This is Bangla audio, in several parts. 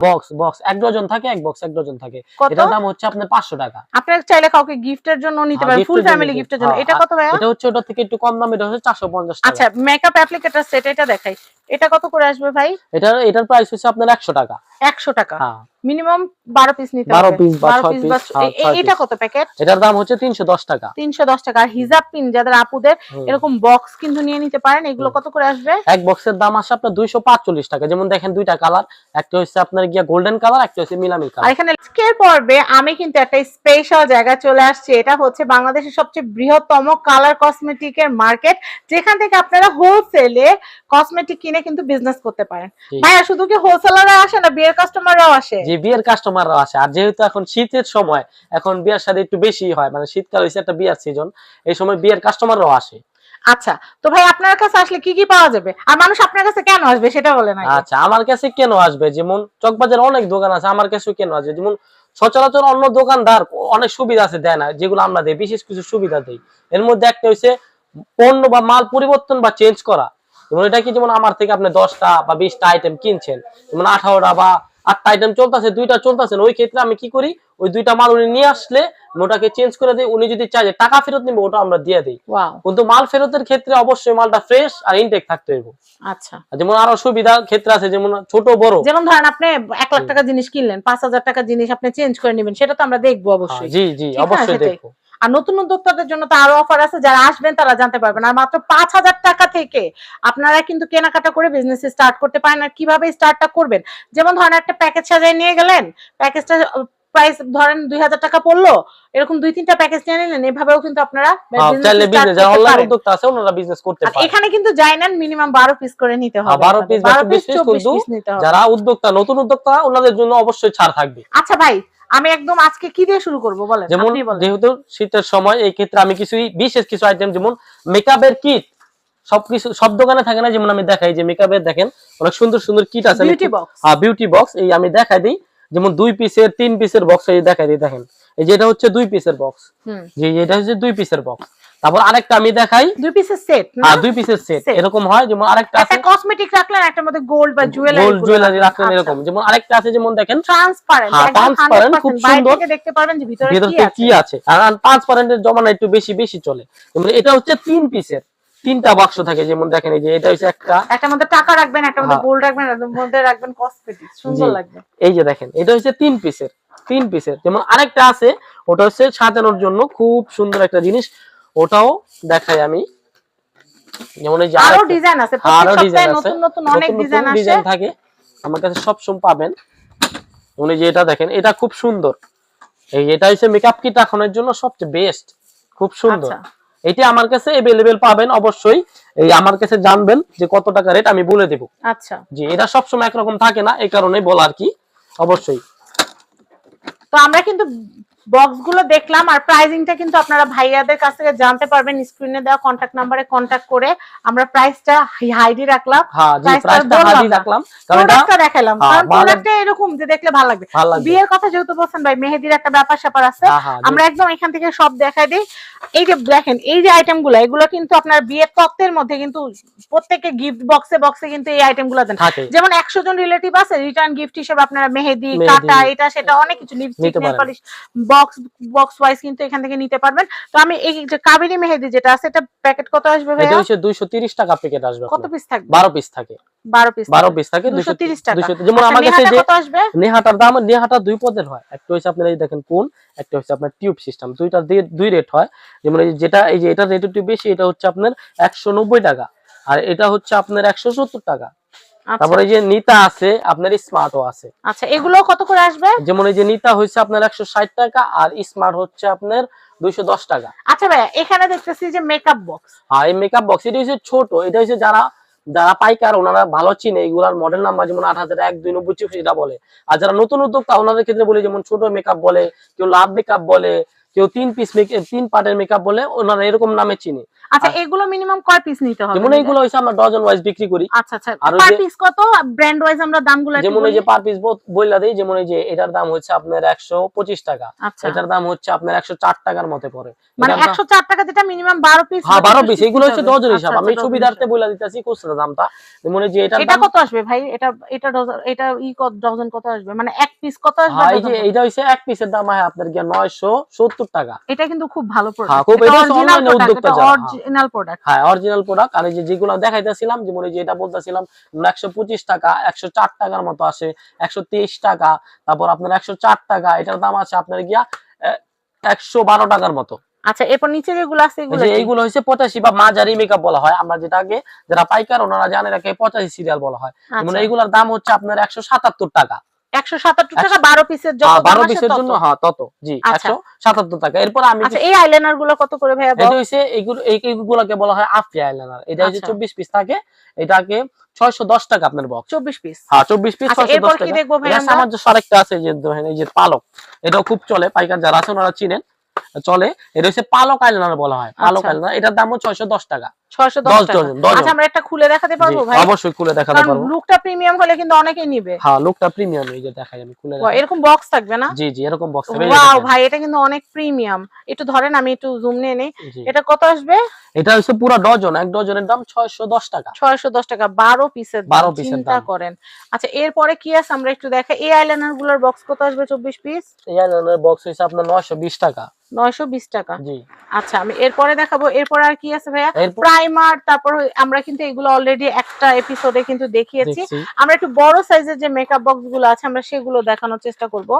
বক্স বক্স এক ডজন থাকে এক বক্স এক ডজন থাকে। এটার দাম হচ্ছে আপনার পাঁচশো টাকা। আপনারা চাইলে কাউকে গিফটের জন্য নিতে হ্যাঁ, পারেন ফুল ফ্যামিলি গিফটের জন্য হ্যাঁ, এটা কত ভাই এটা হচ্ছে ওটা থেকে একটু কম দাম এটা হচ্ছে চারশো পঞ্চাশ আচ্ছা মেকআপ অ্যাপ্লিকেটর সেট এটা দেখাই। এটা কত করে আসবে ভাই? এটার এটার প্রাইস হচ্ছে আপনার একশো টাকা। একশো টাকা। হ্যাঁ। মিনিমাম বারো পিস নিতে 12 হবে। piece বা 12 ছয় piece piece, বা হ্যাঁ, এ- এ- ছয় এটা কত প্যাকেট এটার দাম হচ্ছে তিনশো দশ টাকা। তিনশো দশ টাকা। আর হিজাব পিন যাদের আপুদের এরকম বক্স কিন্তু নিয়ে নিতে পারেন। এগুলো কত করে আসবে? এক বক্সের দাম আসে আপনার দুইশো পাঁচচল্লিশ টাকা। যেমন দেখেন দুইটা কালার একটা হচ্ছে আপনার গিয়া গোল্ডেন কালার একটা হচ্ছে মিলামি আর কালার এখানে পর্বে আমি কিন্তু একটা স্পেশাল জায়গায় চলে আসছি। এটা হচ্ছে বাংলাদেশের সবচেয়ে বৃহত্তম কালার কসমেটিকের মার্কেট যেখান থেকে আপনারা হোলসেলে কসমেটিক কিনে কিন্তু বিজনেস করতে পারেন। ভাইয়া শুধু কি হোলসেলাররা আসে না বিয়ের কাস্টমাররাও আসে? যে বিয়ের কাস্টমাররা আসে আর যেহেতু এখন শীতের সময় এখন বিয়ের সাথে একটু বেশি হয় মানে শীতকাল হচ্ছে একটা বিয়ের সিজন এই সময় বিয়ের কাস্টমাররাও আসে। আচ্ছা তো ভাই আপনার কাছে আসলে কি কি পাওয়া যাবে? আর মানুষ আপনার কাছে কেন আসবে সেটা বলেন। আচ্ছা আমার কাছে কেন আসবে? যেমন চকবাজার অনেক দোকান আছে আমার কাছেও কেন আসবে? যেমন সচরাচর অন্য দোকানদার অনেক সুবিধা আছে দেয় না যেগুলো আমরা দেই বিশেষ কিছু সুবিধা দেই। এর মধ্যে একটা হচ্ছে পণ্য বা মাল পরিবর্তন বা চেঞ্জ করা। যেমন এটা কি যেমন আমার থেকে আপনি দশটা বা বিশটা আইটেম কিনছেন যেমন আঠারোটা বা আটটা আইটেম চলতেছে দুইটা চলতেছে ওই ক্ষেত্রে আমি কি করি? ওই দুইটা মাল উনি নিয়ে আসলে ওটাকে চেঞ্জ করে দিই। উনি যদি চাই টাকা ফেরত নিবো ওটা আমরা দিয়ে দিই। কিন্তু মাল ফেরতের ক্ষেত্রে অবশ্যই মালটা ফ্রেশ আর ইনটেক থাকতে আচ্ছা। যেমন আরও সুবিধা ক্ষেত্রে আছে যেমন ছোট বড়। যেমন ধরেন আপনি এক লাখ টাকা জিনিস কিনলেন পাঁচ হাজার টাকা জিনিস আপনি চেঞ্জ করে নেবেন সেটা তো আমরা দেখব হ্যাঁ, অবশ্যই। জি জি অবশ্যই দেখব। আর নতুন উদ্যোক্তাদের জন্য তো আরও অফার আছে যারা আসবেন তারা জানতে পারবেন। আর মাত্র পাঁচ হাজার টাকা থেকে আপনারা কিন্তু কেনাকাটা করে বিজনেস স্টার্ট করতে পারেন। আর কীভাবে স্টার্টটা করবেন? যেমন ধরেন একটা প্যাকেজ সাজায় নিয়ে গেলেন প্যাকেজটা প্রাইস ধরেন দুই হাজার টাকা পড়ল এরকম দুই তিনটা প্যাকেজ নিয়ে নিলেন এভাবেও কিন্তু আপনারা হ্যাঁ, এখানে কিন্তু যাই নেন মিনিমাম বারো পিস করে নিতে হবে হ্যাঁ, 12 আপনাদের। piece বা 12 চব্বিশ piece, piece 24 কিন্তু piece নিতে হবে। যারা উদ্যোক্তা নতুন উদ্যোক্তা ওনাদের জন্য অবশ্যই ছাড় থাকবে। আচ্ছা ভাই আমি একদম আজকে কি দিয়ে শুরু করব বলেন? যেমন যেহেতু শীতের সময় এই ক্ষেত্রে আমি কিছু বিশেষ কিছু আইটেম যেমন মেকআপের কিট সবকিছু সব দোকানে থাকে না যেমন আমি দেখাই যে মেকআপের দেখেন অনেক সুন্দর সুন্দর কিট আছে। বিউটি বক্স হ্যাঁ বিউটি বক্স এই আমি দেখাই দিই। যেমন দুই পিসের তিন পিসের বক্স এই দেখাই দিই দেখেন। এই যে এটা হচ্ছে দুই পিসের বক্স যে এটা হচ্ছে দুই পিসের বক্স তারপর আরেকটা আমি দেখাই। দুই পিসের সেট আর দুই পিসের সেট এরকম হয় যেমন আরেকটা আছে। একটা কসমেটিক রাখলেন একটা মধ্যে গোল্ড বা জুয়েলারি গোল্ড জুয়েলারি রাখলেন এরকম। যেমন আরেকটা আছে যেমন দেখেন। ট্রান্সপারেন্ট হ্যাঁ, 100% খুব সুন্দর। থেকে দেখতে পারবেন যে ভিতরে কি আছে। কি আছে। আর ট্রান্সপারেন্টের জমানা একটু বেশি বেশি চলে। যেমন এটা হচ্ছে তিন পিসের তিনটা বাক্স থাকে যেমন দেখেন এই যে এটা হচ্ছে একটা। একটা মধ্যে টাকা রাখবেন একটা মধ্যে হ্যাঁ। গোল্ড রাখবেন একটা মধ্যে রাখবেন কসমেটিক সুন্দর লাগবে। এই যে দেখেন এটা হচ্ছে তিন পিসের তিন পিসের যেমন আরেকটা আছে ওটা হচ্ছে সাজানোর জন্য খুব সুন্দর একটা জিনিস। ওটাও দেখাই আমি। যেমন এই যে আরও আরেকটা- ডিজাইন আছে আরও প্রত্যেক ডিজাইন আছে। নতুন নতুন অনেক ডিজাইন আসে। ডিজাইন থাকে। আমার কাছে সব সময় পাবেন। উনি যে এটা দেখেন এটা খুব সুন্দর। এই এটা হচ্ছে মেকআপ কিট রাখানোর জন্য সবচেয়ে বেস্ট খুব সুন্দর। আচ্ছা। এটা আমার কাছে এভেলেবেল পাবেন অবশ্যই। এই আমার কাছে জানবেন যে কত টাকা রেট আমি বলে দেব। আচ্ছা। জি এটা সবসময় একরকম থাকে না এই কারণে বলা আর কি। অবশ্যই। তো আমরা কিন্তু বক্সগুলো দেখলাম আর প্রাইজিংটা কিন্তু আপনারা ভাইয়াদের কাছ থেকে জানতে পারবেন স্ক্রিনে দেওয়া কন্ট্যাক্ট নাম্বারে কন্ট্যাক্ট করে আমরা প্রাইসটা হাইডি রাখলাম। হ্যাঁ রাখলাম। কারণ প্রোডাক্টটা দেখালাম হ্যাঁ, কারণ প্রোডাক্টটা এরকম যে দেখলে ভালো লাগবে। বিয়ের কথা যেহেতু বলছেন ভাই মেহেদির একটা ব্যাপার স্যাপার আছে। হ্যাঁ। আমরা একদম এখান থেকে সব দেখাই দিই। এই যে দেখেন এই যে আইটেমগুলো এগুলো কিন্তু আপনার বিয়ের তত্ত্বের মধ্যে কিন্তু প্রত্যেকে গিফট বক্সে বক্সে কিন্তু এই আইটেমগুলো দেন যেমন একশো জন রিলেটিভ আছে রিটার্ন গিফট হিসেবে আপনারা মেহেদি কাটা এটা সেটা অনেক কিছু lipstick nail polish box box wise কিন্তু এখান থেকে নিতে পারবেন। তো আমি এই যে কাবেরি মেহেদি যেটা আছে এটা প্যাকেট কত আসবে এটা হচ্ছে 230 টাকা প্যাকেট আসবে কত পিস থাকবে? 12 পিস থাকে। বারো পিস 12 পিস থাকে 230 টাকা। যেমন আচ্ছা, আমার কাছে যে নেহাটার দাম নেহাটা দুই পদের হয়। একটা হচ্ছে আপনার এই দেখেন কোন একটা হচ্ছে আপনার টিউব সিস্টেম। দুইটা দুই রেট হয়। যেমন যেটা এই যে এটা রেট একটু বেশি এটা হচ্ছে আপনার একশো নব্বই টাকা। আর এটা হচ্ছে আপনার একশো সত্তর টাকা। তারপরে যে নিতা আছে আপনার স্মার্টও আছে। আচ্ছা এগুলো কত করে আসবে? যেমন এই যে নিতা হচ্ছে আপনার একশো ষাট টাকা আর স্মার্ট হচ্ছে আপনার দুইশো দশ টাকা। আচ্ছা ভাইয়া এখানে দেখতেছি যে মেকআপ বক্স আর এই মেকআপ বক্স এটা হচ্ছে ছোট এটা হচ্ছে যারা যারা পাইকার ওনারা ভালো চিনে এগুলার মডেল নাম্বার যেমন আট হাজার এক দুই নব্বই এটা বলে। আর যারা নতুন উদ্যোক্তা ওনাদের ক্ষেত্রে বলে যেমন ছোট মেকআপ বলে কেউ লাভ মেকআপ বলে কেউ তিন পিস তিন পার্টের মেকআপ বলে ওনারা এরকম নামে চিনি। আচ্ছা এগুলো মিনিমাম কয় পিস নিতে হবে যেমন এইগুলো হচ্ছে আমরা ডজন ওয়াইজ বিক্রি করি। আচ্ছা আচ্ছা আরও পার পিস কত? ব্র্যান্ড ওয়াইজ আমরা দামগুলো যেমন এই যে পার পিস বইলা দেই যেমন এই যে এটার দাম হচ্ছে আপনার একশো পঁচিশ টাকা। আচ্ছা। এটার দাম হচ্ছে আপনার একশো চার টাকার মতো পড়ে। মানে এটার দাম- একশো চার টাকা যেটা মিনিমাম বারো পিস হ্যাঁ বারো পিস এগুলো হচ্ছে ডজন হিসাব। আমি সুবিধার্থে বলে দিতেছি খুচরা দামটা। যেমন এই যে এটা এটা কত আসবে ভাই? এটা এটা ডজন এটা ই কত ডজন কত আসবে? মানে এক পিস কত আসবে হ্যাঁ এই যে? এইটা হচ্ছে এক পিসের দাম হয় আপনার নয়শো সত্তর টাকা। এটা কিন্তু খুব ভালো প্রোডাক্ট খুব- এটা হচ্ছে online এ উদ্যোক্তা যারা। অরিজিনাল প্রোডাক্ট হ্যাঁ অরিজিনাল প্রোডাক্ট আর এই যে যেগুলো দেখাইতেছিলাম যেমন এই যে এটা বলতেছিলাম একশো পঁচিশ টাকা একশো চার টাকার মতো আসে একশো তেইশ টাকা তারপর আপনার একশো চার টাকা এটার দাম আছে আপনার গিয়া একশো বারো টাকার মতো। আচ্ছা এরপর নিচে যেগুলো আছে এগুলো এইগুলো হচ্ছে পঁচাশি বা মাঝারি মেকআপ বলা হয়। আমরা যেটাকে যারা পাইকার ওনারা জানে এটাকে পঁচাশি সিরিয়াল বলা হয়। এইগুলোর দাম হচ্ছে আপনার একশো সাতাত্তর টাকা। একশো সাতাত্তর টাকা একশো- বারো পিসের জন্য হ্যাঁ, পিসের জন্য হ্যাঁ তত। জি আচ্ছা। টাকা। এরপর আমি আচ্ছা এই আইলাইনারগুলো কত করে ভাইয়া এটা হচ্ছে এইগুলো এই- এইগুলোকে বলা হয় আফরি আইলাইনার এটা হচ্ছে আচ্ছা। চব্বিশ পিস থাকে। এটাকে ছয়শো দশ টাকা আপনার বক্স চব্বিশ পিস হ্যাঁ চব্বিশ পিস টাকা। এটা সামঞ্জস্য আরেকটা আছে যে এই যে পালক। এটাও খুব চলে পাইকার যারা আছে ওনারা চিনেন। চলে। এটা হচ্ছে পালক আইলাইনার বলা হয়। পালক। আইলাইনার এটার দামও ছয়শো দশ টাকা। আচ্ছা আমরা একটা খুলে দেখাতে পারব ভাই? অবশ্যই খুলে দেখাতে পারব। লুকটা প্রিমিয়াম হলে কিন্তু অনেকেই নিবে। হ্যাঁ লোকটা প্রিমিয়াম এই যে দেখাই আমি খুলে এরকম বক্স থাকবে না? জি জি এরকম বক্স ওয়াও ভাই এটা কিন্তু অনেক প্রিমিয়াম একটু ধরেন আমি একটু জুম নিয়ে নেই। এটা কত আসবে? এটা হচ্ছে পুরো ডজন এক ডজনের দাম ছয়শো দশ টাকা। ছয়শো দশ টাকা বারো পিসের 12 পিসের চিন্তা করেন। আচ্ছা এরপরে কি আছে? আমরা একটু দেখাই। এই আইলাইনারগুলোর বক্স কত আসবে? চব্বিশ পিস এই আইলাইনার বক্স হচ্ছে আপনার নয়শো বিশ টাকা। নয়শো বিশ টাকা। জি। আচ্ছা আমি এরপরে দেখাবো। এরপর আর কি আছে ভাইয়া? এরপর প্রাইমার তারপর আমরা কিন্তু এগুলো অলরেডি একটা এপিসোডে কিন্তু দেখিয়েছি। আমরা একটু বড় সাইজের যে মেকআপ বক্সগুলো আছে আমরা সেগুলো দেখানোর চেষ্টা করব।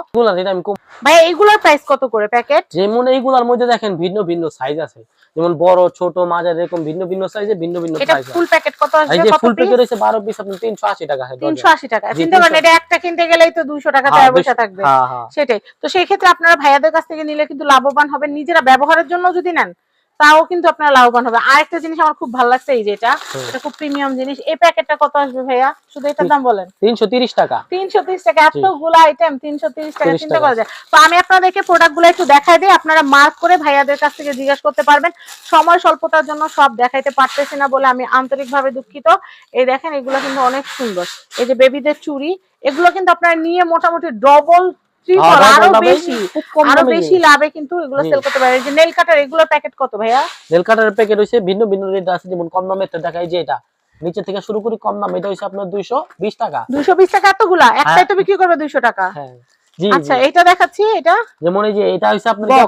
ভাই এইগুলোর প্রাইস কত করে প্যাকেট যেমন এইগুলার মধ্যে দেখেন ভিন্ন ভিন্ন সাইজ আছে। যেমন বড় ছোট মাঝারি এরকম ভিন্ন ভিন্ন সাইজে ভিন্ন ভিন্ন এটা ফুল প্যাকেট কত এই আসবে? কত ফুল প্যাকেট হচ্ছে 12 পিস আপনি 380 টাকা হয় তিনশো আশি টাকা। চিন্তা করেন এটা একটা কিনতে গেলেই তো দুইশো টাকা হ্যাঁ, টাকা পয়সা থাকবে। হ্যাঁ হ্যাঁ। সেটাই। তো সেই ক্ষেত্রে আপনারা ভাইয়াদের কাছ থেকে নিলে কিন্তু লাভবান হবেন। নিজেরা ব্যবহারের জন্য যদি নেন তাও কিন্তু আপনার লাভবান হবে। আরেকটা জিনিস আমার খুব ভালো লাগছে এই যেটা। এটা খুব প্রিমিয়াম জিনিস। এই প্যাকেটটা কত আসবে ভাইয়া? শুধু এটার দাম বলেন। 330 টাকা। তিনশো তিরিশ টাকা এতগুলো আইটেম তিনশো তিরিশ টাকা 30 চিন্তা করা যায়। তো আমি আপনাদেরকে প্রোডাক্টগুলো একটু দেখাই দিই আপনারা মার্ক করে ভাইয়াদের কাছ থেকে জিজ্ঞাসা করতে পারবেন। সময় স্বল্পতার জন্য সব দেখাইতে পারতেছি না বলে আমি আন্তরিকভাবে দুঃখিত। এই দেখেন এগুলো কিন্তু অনেক সুন্দর। এই যে বেবিদের চুড়ি এগুলো কিন্তু আপনারা নিয়ে মোটামুটি ডবল ট্রিপল হ্যাঁ, আরও বেশি আরও বেশি লাভে কিন্তু এগুলো জি। সেল করতে পারে এই যে নেল কাটার এগুলোর প্যাকেট কত ভাইয়া? নেল কাটারের প্যাকেট হইছে ভিন্ন ভিন্ন রেট আছে। যেমন কম দামে দেখাই যে এটা। নিচে থেকে শুরু করি কম দাম এটা হচ্ছে আপনার 220 টাকা। দুইশো বিশ টাকা এতগুলা? একটাই হ্যাঁ। তো বিক্রি করবে দুইশো টাকা? হ্যাঁ। আচ্ছা এটা দেখাচ্ছি এটা? যেমন এই যে এটা হইছে আপনার হ্যাঁ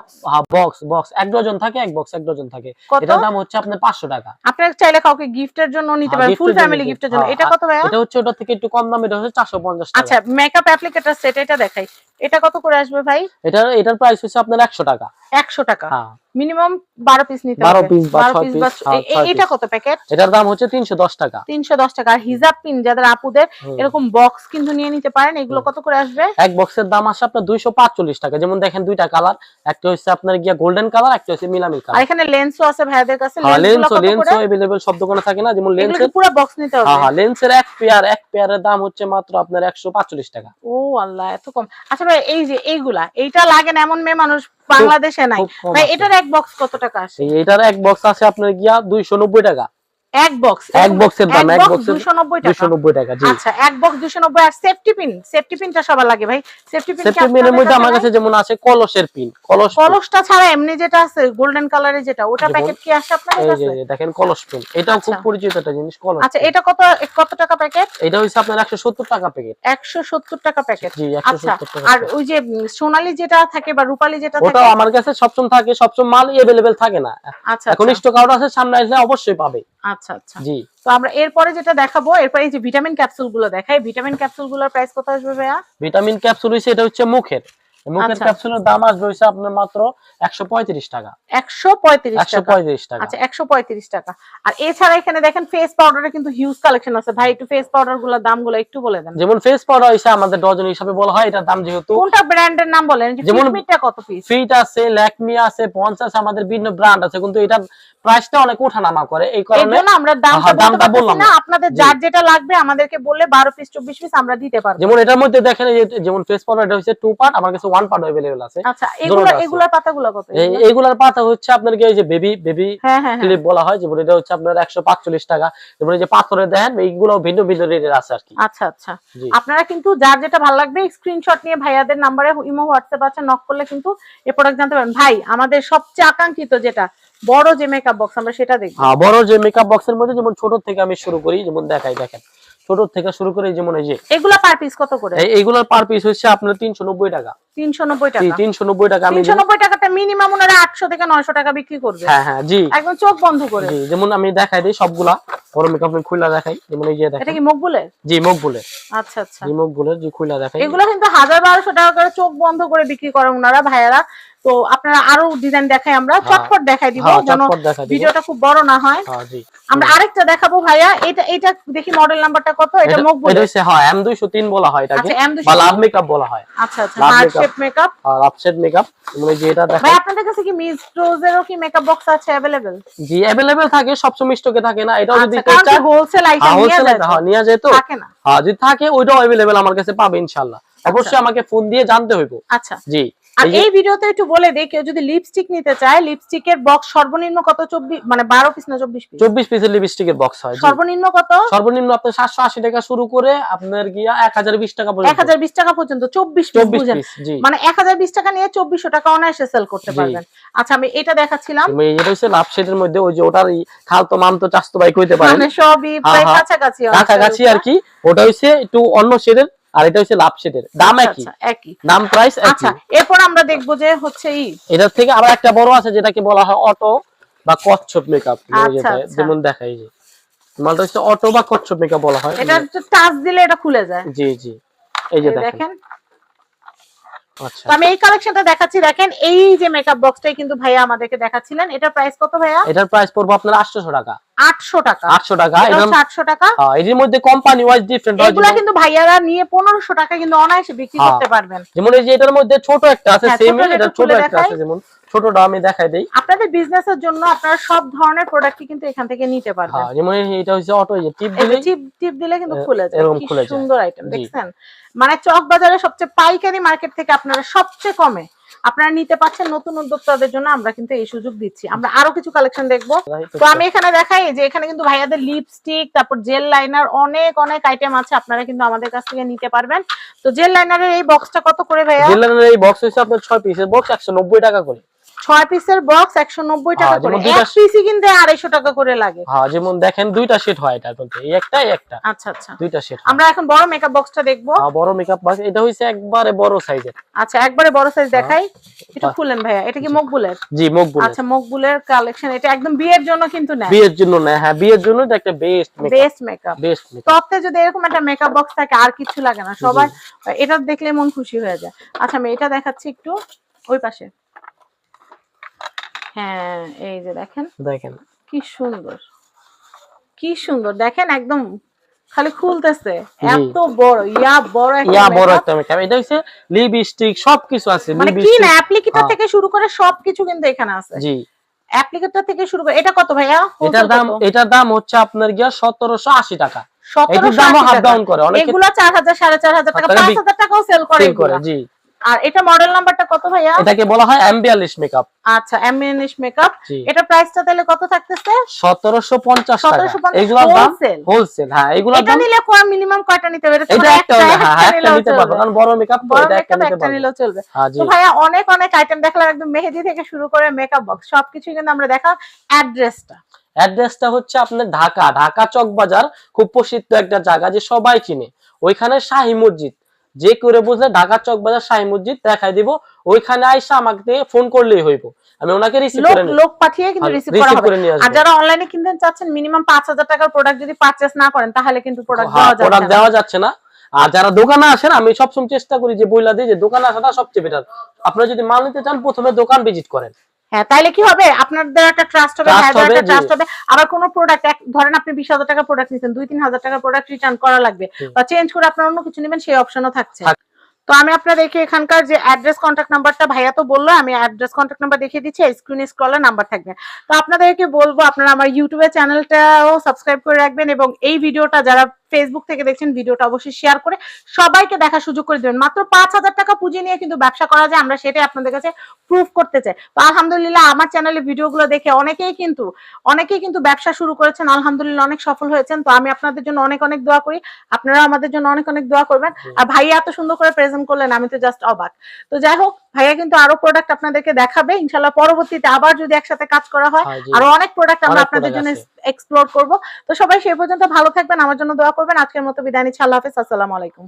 বক্স বক্স এক ডজন থাকে এক বক্স এক ডজন থাকে। এটার দাম হচ্ছে আপনার 500 টাকা। আপনারা চাইলে কাউকে গিফটের জন্য নিতে হ্যাঁ, পারেন ফুল ফ্যামিলি গিফটের জন্য হ্যাঁ, এটা কত ভাইয়া? এটা হচ্ছে ওটা থেকে একটু কম দাম এটা হচ্ছে 450 টাকা। আচ্ছা মেকআপ অ্যাপ্লিকেটর সেট এটা দেখাই। এটা কত করে আসবে ভাই? এটা এটার প্রাইস হচ্ছে আপনার 100 টাকা। একশো টাকা। হ্যাঁ। মিনিমাম বারো পিস নিতে 12 হবে piece বা 12 ছয় piece piece, বা হ্যাঁ, এ- এ- ছয় এটা piece। কত প্যাকেট এটার দাম হচ্ছে 310 টাকা তিনশো দশ টাকা আর হিজাব পিন যাদের আপুদের হুম। এরকম বক্স কিন্তু নিয়ে নিতে পারেন এগুলো কত করে আসবে এক বক্সের দাম আসে আপনার 245 টাকা যেমন দেখেন দুইটা কালার একটা হচ্ছে আপনার গিয়া গোল্ডেন কালার একটা হচ্ছে মিলামি আর কালার এখানে লেন্সও আছে ভাইয়াদের কাছে হ্যাঁ লেন্সগুলো লেন্সও কত করে লেন্সও अवेलेबल সব দোকানে থাকে না যেমন এগুলো লেন্সের কি পুরো বক্স নিতে হ্যাঁ হবে হ্যাঁ লেন্সের এক পেয়ার এক পেয়ারের দাম হচ্ছে মাত্র আপনার 145 টাকা ও আল্লাহ এত কম আচ্ছা ভাই এই যে এইগুলা এইটা লাগে না এমন মেয়ে মানুষ বাংলাদেশে নাই। ভাই এটার এক বক্স কত টাকা আছে এটার এক বক্স আছে আপনার গিয়া 290 টাকা। এক বক্স এক বক্সের দাম এক বক্সের দুশো নব্বই টাকা 290 টাকা জি আচ্ছা এক বক্স দুশো নব্বই আর সেফটি পিন সেফটি পিনটা সবার লাগে ভাই সেফটি পিন সেপ্টেম্বরের মধ্যে আমার কাছে যেমন আছে কলসের পিন কলস pin। কলসটা ছাড়া এমনি যেটা আছে গোল্ডেন কালারের যেটা ওটা যেমন- প্যাকেট কি আসে আপনার এই কাছে যে যে দেখেন কলস পিন এটাও খুব আচ্ছা। পরিচিত একটা জিনিস কলস আচ্ছা pin। এটা কত কত টাকা প্যাকেট এটা হচ্ছে আপনার 170 টাকা প্যাকেট একশো সত্তর টাকা প্যাকেট জি আচ্ছা 170 টাকা আর packet। ওই যে উম, সোনালী যেটা থাকে বা রূপালী যেটা থাকে ওটাও আমার কাছে সবসময় থাকে সবসময় মাল अवेलेबल থাকে না আচ্ছা এখন আচ্ছা, স্টক আউট আছে সামনে আসলে অবশ্যই পাবে আচ্ছা আচ্ছা। জি। তো আমরা এরপরে যেটা দেখাবো এরপরে এই যে ভিটামিন ক্যাপসুলগুলো দেখাই ভিটামিন ক্যাপসুলগুলোর প্রাইস কত আসবে ভাইয়া? ভিটামিন ক্যাপসুল হইছে এটা হচ্ছে মুখের। মুখের আচ্ছা। ক্যাপসুলের দাম আসবে হইছে আপনার মাত্র 135 টাকা। একশো পঁয়ত্রিশ টাকা। 135 টাকা। আচ্ছা একশো পঁয়ত্রিশ টাকা। আর এছাড়া এখানে দেখেন ফেস পাউডারের কিন্তু হিউজ কালেকশন আছে। ভাই একটু ফেস পাউডারগুলোর দাম একটু বলে দেন। যেমন ফেস পাউডার হইছে আমাদের ডজন হিসাবে বলা হয় এটার দাম যেহেতু কোনটা ব্র্যান্ডের নাম বলেন? যেমন- ফিটমিটটা কত পিস ফিট আছে ল্যাকমি আছে পন্স আছে আমাদের বিভিন্ন ব্র্যান্ড আছে। কিন্তু এটা প্রাইসটা অনেক ওঠানামা করে। এই কারণে আমরা দামটা দামটা বললাম না। আপনাদের যার যেটা লাগবে আমাদেরকে বললে বারো পিস চব্বিশ পিস আমরা দিতে পারব। যেমন এটার মধ্যে দেখেন এই যেমন ফেস পাউডার এটা হচ্ছে টু পার্ট আমার কাছে ওয়ান পার্ট अवेलेबल আছে আচ্ছা এগুলো দুটোটা আছে। এগুলোর পাতাগুলো কত এই এগুলো? এইগুলার পাতা হচ্ছে আপনার কি এই যে বেবি বেবি হ্যাঁ হ্যাঁ হ্যাঁ ক্লিপ বলা হয় যেমন এটা হচ্ছে আপনার একশো পাঁচচল্লিশ টাকা যেমন এই যে পাথরে দেখেন এইগুলো ভিন্ন ভিন্ন রেটের আছে আর কি আচ্ছা আচ্ছা জি আপনারা কিন্তু যার যেটা ভালো লাগবে স্ক্রিনশট নিয়ে ভাইয়াদের নাম্বারে ইমো হোয়াটসঅ্যাপ আছে নক করলে কিন্তু এ প্রোডাক্ট জানতে পারেন ভাই আমাদের সবচেয়ে আকাঙ্ক্ষিত যেটা বড় যে মেকআপ বক্স আমরা সেটা দেখবো হ্যাঁ বড় যে মেকআপ বক্সের মধ্যে যেমন ছোট থেকে আমি শুরু করি যেমন দেখাই দেখেন ছোট থেকে শুরু করে যেমন এই যে এগুলা পার পিস কত করে? এই- এইগুলোর পার পিস হচ্ছে আপনার তিনশো নব্বই টাকা। তিনশো নব্বই জি টাকা। তিনশো নব্বই টাকা আমি তিনশো নব্বই টাকাটা মিনিমাম ওনারা আটশো থেকে নয়শো টাকা বিক্রি করবে। হ্যাঁ হ্যাঁ জি। একদম চোখ বন্ধ করে। জি যেমন আমি দেখাই দিই সবগুলা। মেকআপ খুলে দেখাই যেমন এই যে এটা দেখেন। কি মকবুলের জি বলে। আচ্ছা আচ্ছা। জি বলে জি খুলে দেখাই। এগুলো কিন্তু হাজার বারোশো টাকা করে চোখ বন্ধ করে বিক্রি করে ওনারা ভাইয়ারা। তো আপনারা আরও ডিজাইন দেখাই আমরা। হ্যাঁ। চটপট দেখাই দিব হ্যাঁ যেন ভিডিওটা খুব বড় না হয়। হ্যাঁ জি। আমরা আরেকটা দেখাবো ভাইয়া এটা এটা দেখি মডেল নাম্বারটা কত এটা এটা- মকবুল এটা হচ্ছে হ্যাঁ এম দুইশো তিন বলা হয় এটাকে আচ্ছা এম দুশো বা লাভ মেকআপ বলা হয় আচ্ছা আচ্ছা love heart makeup। Shape makeup আর আপসেট মেকআপ যেমন এই যে এটা ভাই দেখাই আপনাদের কাছে কি মিস রোজেরও কি মেকআপ বক্স আছে अवेलेबल জি অ্যাভেলেবেল থাকে সবসময় স্টকে থাকে না এটাও যদি আচ্ছা কারণ চান হোলসেল আইটেম হ্যাঁ নিয়ে হোলসেল যায় তো। হ্যাঁ নিয়ে যায় তো থাকে না হ্যাঁ যদি থাকে ওইটাও অ্যাভেলেবেল আমার কাছে পাবে ইনশাআল্লাহ অবশ্যই আমাকে ফোন দিয়ে জানতে হইব আচ্ছা জি আর এই ভিডিওতে একটু বলে দেই কেউ যদি লিপস্টিক নিতে চায় লিপস্টিকের বক্স সর্বনিম্ন কত? চব্বিশ মানে বারো পিস না চব্বিশ পিস চব্বিশ পিসের লিপস্টিকের বক্স হয় সর্বনিম্ন কত? সর্বনিম্ন সাতশো আশি টাকা শুরু করে আপনার গিয়া এক হাজার বিশ টাকা পর্যন্ত। হাজার বিশ টাকা পর্যন্ত চব্বিশ পিস বুঝেন? মানে এক হাজার বিশ টাকা নিয়ে চব্বিশশো টাকা অনায়াসে সেল করতে পারবেন। আচ্ছা আমি এটা দেখাচ্ছিলাম। এটা হচ্ছে লাভ শেডের মধ্যে ওই যে ওটার খালতো মামতো চাস্তো ভাই কইতে পারেন। মানে সবই হ্যাঁ, প্রায় হ্যাঁ। কাছাকাছি কাছাকাছি আর কি ওটা হচ্ছে একটু অন্য শেডের আর এটা হচ্ছে লাভ শেডের। দাম আচ্ছা, একই। আচ্ছা, একই। দাম প্রাইস আচ্ছা একই এরপর আমরা দেখব যে হচ্ছে এই এটার থেকে আবার একটা বড় আছে যেটাকে বলা হয় অটো বা কচ্ছপ মেকআপ যেমন দেখা যেমন দেখাই যে মালটা হচ্ছে অটো বা কচ্ছপ মেকআপ বলা হয়। এটা টাচ দিলে এটা খুলে যায়। জি জি। এই যে দেখেন। আচ্ছা তো আমি এই কালেকশনটা দেখাচ্ছি। দেখেন এই যে মেকআপ বক্সটাই কিন্তু ভাইয়া আমাদেরকে দেখাচ্ছিলেন। এটার প্রাইস কত ভাইয়া? এটার প্রাইস পড়বে আপনার 800 টাকা। আটশো টাকা। 800 টাকা এটা এটা হচ্ছে আটশো টাকা। হ্যাঁ, এর মধ্যে কোম্পানি ওয়াইজ ডিফারেন্ট হয় এগুলা কিন্তু ভাইয়ারা নিয়ে পনেরোশো টাকা কিন্তু অনায়াসে বিক্রি হ্যাঁ। করতে পারবেন। যেমন এই যে এটার মধ্যে ছোট একটা আছে হ্যাঁ, সেম ছোট এটা ছোট একটা আছে যেমন ছোটটা আমি দেখাই দেই। আপনাদের বিজনেসের জন্য আপনারা সব ধরনের প্রোডাক্টই কিন্তু এখান থেকে নিতে পারবেন। হ্যাঁ যেমন এটা হচ্ছে অটো যে টিপ দিলেই টিপ টিপ দিলে কিন্তু খুলে যায়। কি সুন্দর আইটেম দেখছেন? মানে চক বাজারে সবচেয়ে পাইকারি মার্কেট থেকে আপনারা সবচেয়ে কমে আপনারা নিতে পারছেন নতুন উদ্যোক্তাদের জন্য আমরা কিন্তু এই সুযোগ দিচ্ছি। আমরা আরও কিছু কালেকশন দেখব। তো আমি এখানে দেখাই যে এখানে কিন্তু ভাইয়াদের লিপস্টিক তারপর জেল লাইনার অনেক অনেক আইটেম আছে আপনারা কিন্তু আমাদের কাছ থেকে নিতে পারবেন। তো জেল লাইনারের এই বক্সটা কত করে ভাইয়া? জেলারের এই বক্স হচ্ছে আপনার 6 পিসের বক্স 190 টাকা করে। ছয় পিসের বক্স একশো নব্বই টাকা হ্যাঁ, করে। এক পিসই কিন্তু আড়াইশো টাকা করে লাগে। হ্যাঁ যেমন দেখেন দুইটা সেট হয় এটার মধ্যে। এই একটা একটা। আচ্ছা আচ্ছা। দুইটা সেট আমরা এখন বড় মেকআপ বক্সটা দেখব। বড় মেকআপ বক্স এটা হচ্ছে একবারে বড় সাইজের আচ্ছা একবারে বড় সাইজ হ্যাঁ। দেখাই। একটু খুলেন ভাইয়া এটা কি মকবুলের? জি মকবুল আচ্ছা মকবুলের কালেকশন এটা একদম বিয়ের জন্য কিন্তু নেয়। বিয়ের জন্য না হ্যাঁ বিয়ের জন্য এটা একটা best makeup best makeup best makeup টপতে যদি এরকম একটা মেকআপ বক্স থাকে আর কিছু লাগে না। সবাই এটা দেখলে মন খুশি হয়ে যায়। আচ্ছা আমি এটা দেখাচ্ছি একটু। ওই পাশে। হ্যাঁ এই যে দেখেন। দেখেন। কি সুন্দর। কি সুন্দর। দেখেন একদম খালি খুলতেছে। এত বড় ইয়া বড় একটা ইয়া বড় একটা মেকআপ এটা হচ্ছে লিপস্টিক সবকিছু আছে মানে কি না অ্যাপ্লিকেটর। থেকে শুরু করে সবকিছু কিন্তু এখানে আছে। জি। অ্যাপ্লিকেটর থেকে শুরু করে এটা কত ভাইয়া? এটার দাম এটার দাম হচ্ছে আপনার গিয়া 1780 টাকা। এটার 1780 দামও হাফ টাকা। ডাউন করে অনেকে এগুলো চার হাজার সাড়ে চার হাজার টাকা টাকা পাঁচ বিক- হাজার টাকাও সেল করে। জি। আর এটা মডেল নাম্বারটা কত ভাইয়া? এটাকে বলা হয় এমবিয়ালিশ মেকআপ আচ্ছা এমএনএস মেকআপ এটা প্রাইসটা তাহলে কত থাকতেছে? 1750 টাকা। 1750 এগুলোর দাম হোলসেল হ্যাঁ এগুলোর এটা নিলে কয় মিনিমাম কয়টা নিতে হবে? এটা একটা হ্যাঁ হ্যাঁ, একটা নিতে পারব কারণ বড় মেকআপ তো এটা একটা নিতে পারব নিলেও চলবে। হ্যাঁ তো ভাইয়া অনেক অনেক আইটেম দেখলাম একদম মেহেদি থেকে শুরু করে মেকআপ বক্স সবকিছু কিন্তু আমরা দেখা অ্যাড্রেসটা অ্যাড্রেসটা হচ্ছে আপনার ঢাকা ঢাকা চক বাজার খুব প্রসিদ্ধ একটা জায়গা যে সবাই চিনে। ওইখানে শাহী মসজিদ। যে করে বুঝলে ঢাকা চক বাজার শাহী মসজিদ দেখাই দিব ওইখানে আইসা আমাকে ফোন করলেই হইব। আমি ওনাকে রিসিভ করে লোক পাঠিয়ে কিন্তু রিসিভ করা হবে। করে নিয়ে আর যারা অনলাইনে কিনতে চাচ্ছেন মিনিমাম পাঁচ হাজার টাকার প্রোডাক্ট যদি পারচেস না করেন তাহলে কিন্তু প্রোডাক্ট হ্যাঁ দেওয়া যাবে প্রোডাক্ট দেওয়া যাচ্ছে না। আর যারা দোকানে আসেন আমি সবসময় চেষ্টা করি যে বইলা দিই যে দোকানে আসাটা সবচেয়ে বেটার আপনারা যদি মাল নিতে চান প্রথমে দোকান ভিজিট করেন। হ্যাঁ তাইলে কি হবে? আপনাদের একটা ট্রাস্ট হবে Trust একটা ট্রাস্ট হবে। আবার কোনো প্রোডাক্ট ধরেন আপনি বিশ হাজার টাকার প্রোডাক্ট নিচ্ছেন দুই তিন হাজার টাকার প্রোডাক্ট রিটার্ন করা লাগবে বা চেঞ্জ করে আপনার অন্য কিছু নেবেন সেই অপশনও থাকছে। তো আমি আপনাদেরকে এখানকার যে অ্যাড্রেস কন্ট্যাক্ট নাম্বারটা ভাইয়া তো বলল আমি অ্যাড্রেস কন্ট্যাক্ট নাম্বার দেখিয়ে দিচ্ছি স্ক্রিনে স্ক্রলে নাম্বার থাকবে। তো আপনাদেরকে বলব আপনারা আমার ইউটিউবে চ্যানেলটাও সাবস্ক্রাইব করে রাখবেন এবং এই ভিডিওটা যারা ফেসবুক থেকে দেখছেন ভিডিওটা অবশ্যই শেয়ার করে সবাইকে দেখার সুযোগ করে দেবেন। মাত্র পাঁচ হাজার টাকা পুঁজি নিয়ে কিন্তু ব্যবসা করা যায় আমরা সেটাই আপনাদের কাছে প্রুফ করতে চাই। তো আলহামদুলিল্লাহ আমার চ্যানেলে ভিডিওগুলো দেখে অনেকেই কিন্তু অনেকেই কিন্তু ব্যবসা শুরু করেছেন আলহামদুলিল্লাহ অনেক সফল হয়েছেন। তো আমি আপনাদের জন্য অনেক অনেক দোয়া করি আপনারা আমাদের জন্য অনেক অনেক দোয়া করবেন। আর ভাইয়া এত সুন্দর করে প্রেজেন্ট করলেন আমি তো জাস্ট অবাক। তো যাই হোক ভাইয়া কিন্তু আরও প্রোডাক্ট আপনাদেরকে দেখাবে। ইনশাল্লাহ পরবর্তীতে আবার যদি একসাথে কাজ করা হয় হ্যাঁ, আরও অনেক প্রোডাক্ট আমরা আপনাদের জন্য এক্সপ্লোর করব। তো সবাই সেই পর্যন্ত ভালো থাকবেন আমার জন্য দোয়া করবেন। আজকের মতো বিদায় নিচ্ছি। আল্লাহ হাফেজ। আসসালামু আলাইকুম।